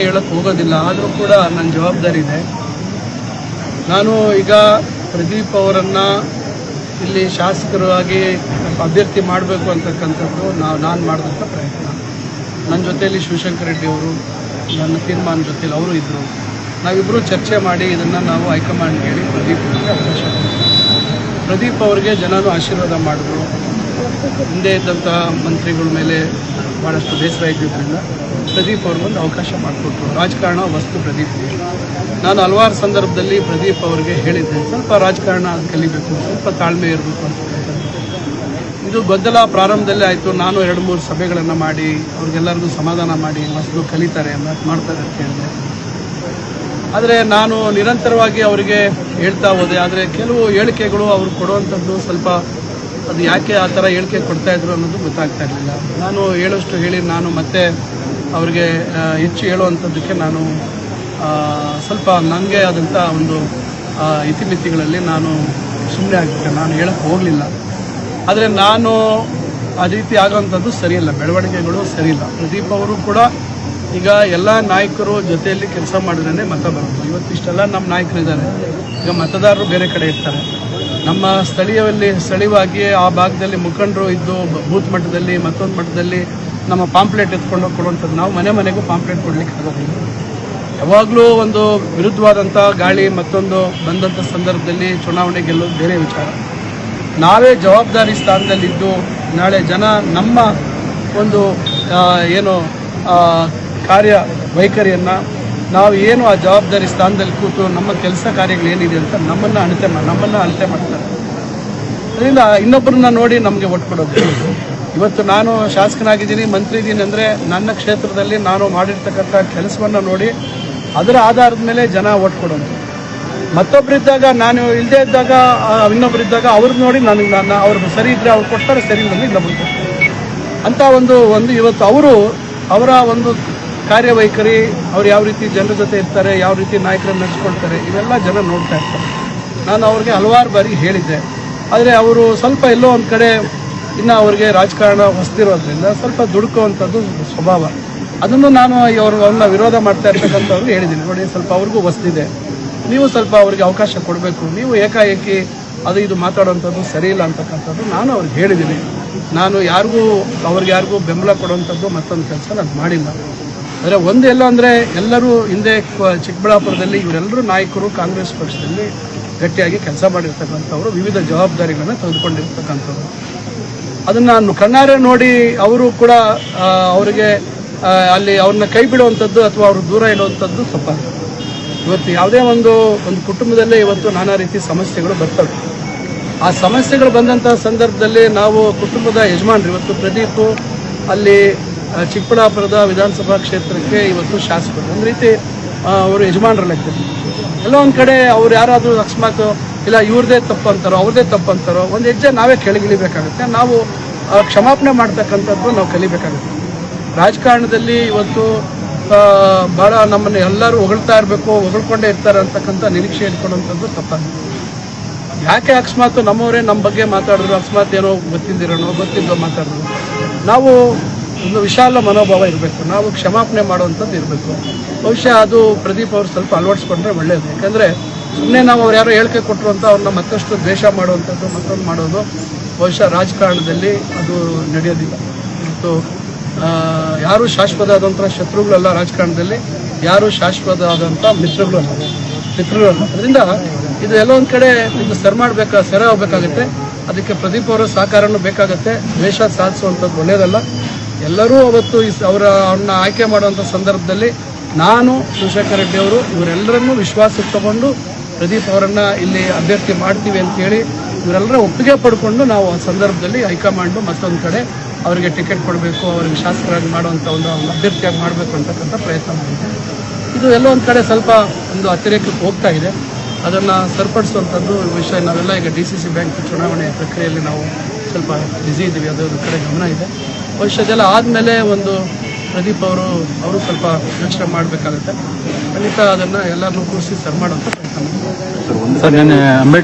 ಹೇಳಕ್ ಹೋಗೋದಿಲ್ಲ, ಆದರೂ ಕೂಡ ನನ್ನ ಜವಾಬ್ದಾರಿ ಇದೆ. ನಾನು ಈಗ ಪ್ರದೀಪ್ ಅವರನ್ನು ಇಲ್ಲಿ ಶಾಸಕರಾಗಿ ಅಭ್ಯರ್ಥಿ ಮಾಡಬೇಕು ಅಂತಕ್ಕಂಥದ್ದು ನಾವು ನಾನು ಮಾಡಿದಂಥ ಪ್ರಯತ್ನ. ನನ್ನ ಜೊತೆಯಲ್ಲಿ ಶಿವಶಂಕರ್ ರೆಡ್ಡಿ ಅವರು, ನನ್ನ ತೀರ್ಮಾನ ಜೊತೆಯಲ್ಲಿ ಅವರು ಇದ್ದರು ನಾವಿಬ್ಬರು ಚರ್ಚೆ ಮಾಡಿ ಇದನ್ನು ನಾವು ಹೈಕಮಾಂಡ್ ಹೇಳಿ ಪ್ರದೀಪ್ ಅವರಿಗೆ ಅವಕಾಶ ಪ್ರದೀಪ್ ಅವರಿಗೆ ಜನನು ಆಶೀರ್ವಾದ ಮಾಡಿದ್ರು. ಹಿಂದೆ ಇದ್ದಂಥ ಮಂತ್ರಿಗಳ ಮೇಲೆ ಭಾಳಷ್ಟು ಬೇಸರ ಇದ್ದಿದ್ದರಿಂದ ಪ್ರದೀಪ್ ಅವ್ರಿಗೊಂದು ಅವಕಾಶ ಮಾಡಿಕೊಟ್ರು. ರಾಜಕಾರಣ ವಸ್ತು ಪ್ರದೀಪ್ ನಾನು ಹಲವಾರು ಸಂದರ್ಭದಲ್ಲಿ ಪ್ರದೀಪ್ ಅವರಿಗೆ ಹೇಳಿದ್ದೆ, ಸ್ವಲ್ಪ ರಾಜಕಾರಣ ಕಲಿಬೇಕು, ಸ್ವಲ್ಪ ತಾಳ್ಮೆ ಇರಬೇಕು ಅಂತ ಇದು ಗೊಂದಲ ಪ್ರಾರಂಭದಲ್ಲೇ ಆಯಿತು. ನಾನು ಎರಡು ಮೂರು ಸಭೆಗಳನ್ನು ಮಾಡಿ, ಅವ್ರಿಗೆಲ್ಲರಿಗೂ ಸಮಾಧಾನ ಮಾಡಿ ಹೊಸದು ಕಲಿತಾರೆ ಮತ್ತು ಮಾಡ್ತಾರೆ ಅಂತ ಹೇಳಿದೆ. ಆದರೆ ನಾನು ನಿರಂತರವಾಗಿ ಅವರಿಗೆ ಹೇಳ್ತಾ ಹೋದೆ. ಆದರೆ ಕೆಲವು ಹೇಳಿಕೆಗಳು ಅವರು ಕೊಡುವಂಥದ್ದು ಸ್ವಲ್ಪ ಅದು ಯಾಕೆ ಆ ಥರ ಹೇಳಿಕೆ ಕೊಡ್ತಾ ಇದ್ರು ಅನ್ನೋದು ಗೊತ್ತಾಗ್ತಾ ಇರಲಿಲ್ಲ. ನಾನು ಹೇಳೋಷ್ಟು ಹೇಳಿ ನಾನು ಮತ್ತೆ ಅವರಿಗೆ ಹೆಚ್ಚು ಹೇಳುವಂಥದ್ದಕ್ಕೆ ನಾನು ಸ್ವಲ್ಪ ನನಗೆ ಆದಂಥ ಒಂದು ಇತಿಮಿತಿಗಳಲ್ಲಿ ನಾನು ಸುಮ್ಮನೆ ಆಗಿಬಿಟ್ಟೆ. ನಾನು ಹೇಳಕ್ಕೆ ಹೋಗಲಿಲ್ಲ. ಆದರೆ ನಾನು ಆ ರೀತಿ ಆಗೋವಂಥದ್ದು ಸರಿಯಿಲ್ಲ. ಬೆಳವಣಿಗೆಗಳು ಸರಿಯಿಲ್ಲ. ಪ್ರದೀಪ್ ಅವರು ಕೂಡ ಈಗ ಎಲ್ಲ ನಾಯಕರು ಜೊತೆಯಲ್ಲಿ ಕೆಲಸ ಮಾಡಿದ್ರೆ ಮತ ಬರೋದು. ಇವತ್ತಿಷ್ಟೆಲ್ಲ ನಮ್ಮ ನಾಯಕರು ಇದ್ದಾರೆ ಈಗ ಮತದಾರರು ಬೇರೆ ಕಡೆ ಇರ್ತಾರೆ. ನಮ್ಮ ಸ್ಥಳೀಯದಲ್ಲಿ ಸ್ಥಳೀಯವಾಗಿ ಆ ಭಾಗದಲ್ಲಿ ಮುಖಂಡರು ಇದ್ದು ಬೂತ್ ಮಟ್ಟದಲ್ಲಿ ಮತ್ತೊಂದು ಮಟ್ಟದಲ್ಲಿ ನಮ್ಮ ಪಾಂಪ್ಲೆಟ್ ಎತ್ಕೊಂಡು ಕೊಡುವಂಥದ್ದು ನಾವು ಮನೆ ಮನೆಗೂ ಪಾಂಪ್ಲೆಟ್ ಕೊಡಲಿಕ್ಕೆ ಆಗೋದಿಲ್ಲ. ಯಾವಾಗಲೂ ಒಂದು ವಿರುದ್ಧವಾದಂಥ ಗಾಳಿ ಮತ್ತೊಂದು ಬಂದಂಥ ಸಂದರ್ಭದಲ್ಲಿ ಚುನಾವಣೆ ಗೆಲ್ಲೋದು ಬೇರೆ ವಿಚಾರ. ನಾವೇ ಜವಾಬ್ದಾರಿ ಸ್ಥಾನದಲ್ಲಿದ್ದು ನಾಳೆ ಜನ ನಮ್ಮ ಒಂದು ಏನು ಕಾರ್ಯ ವೈಖರಿಯನ್ನು ನಾವು ಏನು ಆ ಜವಾಬ್ದಾರಿ ಸ್ಥಾನದಲ್ಲಿ ಕೂತು ನಮ್ಮ ಕೆಲಸ ಕಾರ್ಯಗಳು ಏನಿದೆ ಅಂತ ನಮ್ಮನ್ನು ಅಳತೆ ಮಾಡಿ ನಮ್ಮನ್ನು ಅಳತೆ ಮಾಡ್ತಾರೆ. ಅದರಿಂದ ಇನ್ನೊಬ್ಬರನ್ನ ನೋಡಿ ನಮಗೆ ಒಟ್ಟು ಕೊಡೋದು. ಇವತ್ತು ನಾನು ಶಾಸಕನಾಗಿದ್ದೀನಿ, ಮಂತ್ರಿ ಇದ್ದೀನಿ ಅಂದರೆ ನನ್ನ ಕ್ಷೇತ್ರದಲ್ಲಿ ನಾನು ಮಾಡಿರ್ತಕ್ಕಂಥ ಕೆಲಸವನ್ನು ನೋಡಿ ಅದರ ಆಧಾರದ ಮೇಲೆ ಜನ ಓಟ್ ಕೊಡೋದು. ಮತ್ತೊಬ್ಬರಿದ್ದಾಗ ನಾನು ಇಲ್ಲದೆ ಇದ್ದಾಗ ಇನ್ನೊಬ್ಬರಿದ್ದಾಗ ಅವ್ರದ್ದು ನೋಡಿ ನನಗೆ ನಾನು ಅವ್ರಿಗೆ ಸರಿ ಇದ್ದರೆ ಅವ್ರು ಕೊಡ್ತಾರೆ, ಸರಿ ಇಲ್ಲ ಇನ್ನೊಬ್ರು ಅಂತ ಒಂದು ಒಂದು ಇವತ್ತು ಅವರು ಅವರ ಒಂದು ಕಾರ್ಯವೈಖರಿ, ಅವ್ರು ಯಾವ ರೀತಿ ಜನರ ಜೊತೆ ಇರ್ತಾರೆ, ಯಾವ ರೀತಿ ನಾಯಕರನ್ನು ನಡೆಸ್ಕೊಳ್ತಾರೆ, ಇವೆಲ್ಲ ಜನ ನೋಡ್ತಾ ಇರ್ತಾರೆ. ನಾನು ಅವ್ರಿಗೆ ಹಲವಾರು ಬಾರಿ ಹೇಳಿದ್ದೆ. ಆದರೆ ಅವರು ಸ್ವಲ್ಪ ಎಲ್ಲೋ ಒಂದು ಕಡೆ ಇನ್ನು ಅವ್ರಿಗೆ ರಾಜಕಾರಣ ಹೊಸ್ತಿರೋದ್ರಿಂದ ಸ್ವಲ್ಪ ದುಡುಕುವಂಥದ್ದು ಸ್ವಭಾವ. ಅದನ್ನು ನಾನು ಅವರು ಅವ್ರನ್ನ ವಿರೋಧ ಮಾಡ್ತಾ ಇರ್ತಕ್ಕಂಥವ್ರಿಗೆ ಹೇಳಿದ್ದೀನಿ. ನೋಡಿ, ಸ್ವಲ್ಪ ಅವ್ರಿಗೂ ಹೊಸ್ತಿದೆ ನೀವು ಸ್ವಲ್ಪ ಅವ್ರಿಗೆ ಅವಕಾಶ ಕೊಡಬೇಕು. ನೀವು ಏಕಾಏಕಿ ಅದು ಇದು ಮಾತಾಡೋವಂಥದ್ದು ಸರಿ ಇಲ್ಲ ಅಂತಕ್ಕಂಥದ್ದು ನಾನು ಅವ್ರಿಗೆ ಹೇಳಿದ್ದೀನಿ. ನಾನು ಯಾರಿಗೂ, ಅವ್ರಿಗೆ ಯಾರಿಗೂ ಬೆಂಬಲ ಕೊಡುವಂಥದ್ದು ಮತ್ತೊಂದು ಕೆಲಸ ನಾನು ಮಾಡಿಲ್ಲ. ಆದರೆ ಒಂದು ಎಲ್ಲ ಅಂದರೆ ಎಲ್ಲರೂ ಹಿಂದೆ ಚಿಕ್ಕಬಳ್ಳಾಪುರದಲ್ಲಿ ಇವರೆಲ್ಲರೂ ನಾಯಕರು ಕಾಂಗ್ರೆಸ್ ಪಕ್ಷದಲ್ಲಿ ಗಟ್ಟಿಯಾಗಿ ಕೆಲಸ ಮಾಡಿರ್ತಕ್ಕಂಥವ್ರು, ವಿವಿಧ ಜವಾಬ್ದಾರಿಗಳನ್ನು ತೆಗೆದುಕೊಂಡಿರ್ತಕ್ಕಂಥವ್ರು. ಅದನ್ನು ನಾನು ಕಣ್ಣಾರೆ ನೋಡಿ ಅವರು ಕೂಡ ಅವರಿಗೆ ಅಲ್ಲಿ ಅವ್ರನ್ನ ಕೈ ಬಿಡುವಂಥದ್ದು ಅಥವಾ ಅವ್ರ ದೂರ ಇಡುವಂಥದ್ದು ತಪ್ಪಾಗುತ್ತೆ ಇವತ್ತು ಯಾವುದೇ ಒಂದು ಒಂದು ಕುಟುಂಬದಲ್ಲೇ ಇವತ್ತು ನಾನಾ ರೀತಿ ಸಮಸ್ಯೆಗಳು ಬರ್ತವೆ. ಆ ಸಮಸ್ಯೆಗಳು ಬಂದಂಥ ಸಂದರ್ಭದಲ್ಲಿ ನಾವು ಕುಟುಂಬದ ಯಜಮಾನ್ರು, ಇವತ್ತು ಪ್ರದೀಪು, ಅಲ್ಲಿ ಚಿಕ್ಕಬಳ್ಳಾಪುರದ ವಿಧಾನಸಭಾ ಕ್ಷೇತ್ರಕ್ಕೆ ಇವತ್ತು ಶಾಸಕರು. ಒಂದು ರೀತಿ ಅವರು ಯಜಮಾನರ ಲೆಕ್ಕ ಎಲ್ಲೋ ಒಂದು ಕಡೆ ಅವ್ರು ಯಾರಾದರೂ ಅಕಸ್ಮಾತ್, ಇಲ್ಲ, ಇವ್ರದೇ ತಪ್ಪು ಅಂತಾರೋ, ಅವ್ರದೇ ತಪ್ಪು ಅಂತಾರೋ, ಒಂದು ಹೆಜ್ಜೆ ನಾವೇ ಕೆಳಗಿಳಿಬೇಕಾಗುತ್ತೆ. ನಾವು ಕ್ಷಮಾಪಣೆ ಮಾಡ್ತಕ್ಕಂಥದ್ದು ನಾವು ಕಲಿಬೇಕಾಗುತ್ತೆ. ರಾಜಕಾರಣದಲ್ಲಿ ಇವತ್ತು ಭಾಳ ನಮ್ಮನ್ನು ಎಲ್ಲರೂ ಹೊಗಳ್ತಾ ಇರಬೇಕು, ಹೊಗಳ್ಕೊಂಡೇ ಇರ್ತಾರೆ ಅಂತಕ್ಕಂಥ ನಿರೀಕ್ಷೆ ಇಟ್ಕೊಳ್ಳೋಂಥದ್ದು ತಪ್ಪಾಗುತ್ತೆ. ಯಾಕೆ ಅಕಸ್ಮಾತ್ ನಮ್ಮವರೇ ನಮ್ಮ ಬಗ್ಗೆ ಮಾತಾಡಿದ್ರು, ಅಕಸ್ಮಾತ್ ಏನೋ ಗೊತ್ತಿದ್ದಿರೋನೋ ಗೊತ್ತಿದ್ದೋ ಮಾತಾಡಿದ್ರು. ನಾವು ಒಂದು ವಿಶಾಲ ಮನೋಭಾವ ಇರಬೇಕು. ನಾವು ಕ್ಷಮಾಪಣೆ ಮಾಡುವಂಥದ್ದು ಇರಬೇಕು. ಬಹುಶಃ ಅದು ಪ್ರದೀಪ್ ಅವರು ಸ್ವಲ್ಪ ಅಳವಡಿಸ್ಕೊಂಡ್ರೆ ಒಳ್ಳೆಯದು ಯಾಕಂದರೆ ಸುಮ್ಮನೆ ನಾವು ಅವ್ರು ಯಾರೋ ಹೇಳಿಕೆ ಕೊಟ್ಟರು ಅಂತ ಅವ್ರನ್ನ ಮತ್ತಷ್ಟು ದ್ವೇಷ ಮಾಡುವಂಥದ್ದು ಮತ್ತೊಂದು ಮಾಡೋದು ಬಹುಶಃ ರಾಜಕಾರಣದಲ್ಲಿ ಅದು ನಡೆಯೋದಿಲ್ಲ. ಮತ್ತು ಯಾರು ಶಾಶ್ವತ ಆದಂಥ ಶತ್ರುಗಳಲ್ಲ ರಾಜಕಾರಣದಲ್ಲಿ, ಯಾರು ಶಾಶ್ವತ ಆದಂಥ ಮಿತ್ರಗಳು ಅಲ್ಲ ಮಿತ್ರರು ಅದರಿಂದ ಇದು ಎಲ್ಲ ಒಂದು ಕಡೆ ಇದು ಸರಿ ಮಾಡಬೇಕಾ, ಸರಿ ಹೋಗ್ಬೇಕಾಗತ್ತೆ ಅದಕ್ಕೆ ಪ್ರದೀಪ್ ಅವರ ಸಹಕಾರನೂ ಬೇಕಾಗತ್ತೆ. ದ್ವೇಷ ಸಾಧಿಸುವಂಥದ್ದು ಒಳ್ಳೆಯದಲ್ಲ ಎಲ್ಲರೂ ಅವತ್ತು ಅವರ ಅವ್ರನ್ನ ಆಯ್ಕೆ ಮಾಡುವಂಥ ಸಂದರ್ಭದಲ್ಲಿ ನಾನು ಶಿವಶೇಖರ್ ರೆಡ್ಡಿ ಅವರು ಇವರೆಲ್ಲರನ್ನೂ ವಿಶ್ವಾಸಕ್ಕೆ ತಗೊಂಡು ಪ್ರದೀಪ್ ಅವರನ್ನು ಇಲ್ಲಿ ಅಭ್ಯರ್ಥಿ ಮಾಡ್ತೀವಿ ಅಂತೇಳಿ ಇವರೆಲ್ಲರ ಒಪ್ಪಿಗೆ ಪಡ್ಕೊಂಡು ನಾವು ಆ ಸಂದರ್ಭದಲ್ಲಿ ಹೈಕಮಾಂಡು ಮತ್ತೊಂದು ಕಡೆ ಅವರಿಗೆ ಟಿಕೆಟ್ ಕೊಡಬೇಕು ಅವ್ರಿಗೆ ಶಾಸಕರಾಗಿ ಮಾಡುವಂಥ ಒಂದು ಒಂದು ಅಭ್ಯರ್ಥಿಯಾಗಿ ಮಾಡಬೇಕು ಅಂತಕ್ಕಂಥ ಪ್ರಯತ್ನ ಮಾಡಿದೆ ಇದು ಎಲ್ಲೋ ಒಂದು ಕಡೆ ಸ್ವಲ್ಪ ಒಂದು ಅತಿರೇಕಕ್ಕೆ ಹೋಗ್ತಾ ಇದೆ. ಅದನ್ನು ಸರಿಪಡಿಸುವಂಥದ್ದು ವಿಷಯ ನಾವೆಲ್ಲ ಈಗ ಡಿ ಸಿ ಸಿ ಬ್ಯಾಂಕ್ ಚುನಾವಣೆ ಪ್ರಕ್ರಿಯೆಯಲ್ಲಿ ನಾವು ಸ್ವಲ್ಪ ಬ್ಯುಸಿ ಇದ್ದೀವಿ ಅದೊಂದು ಕಡೆ ಗಮನ ಇದೆ. ಇದೆಲ್ಲ ಆದಮೇಲೆ ಒಂದು ಪ್ರದೀಪ್ ಅವರು ಅವರು ಸ್ವಲ್ಪ ಯೋಚನೆ ಮಾಡಬೇಕಾಗುತ್ತೆ. ಖಂಡಿತ ಅದನ್ನು ಎಲ್ಲರನ್ನೂ ಕೂರಿಸಿ ಸರ್ ಮಾಡ್ತೀವಿ ಸರ್ ಅಂಬೇಡ್ಕರ್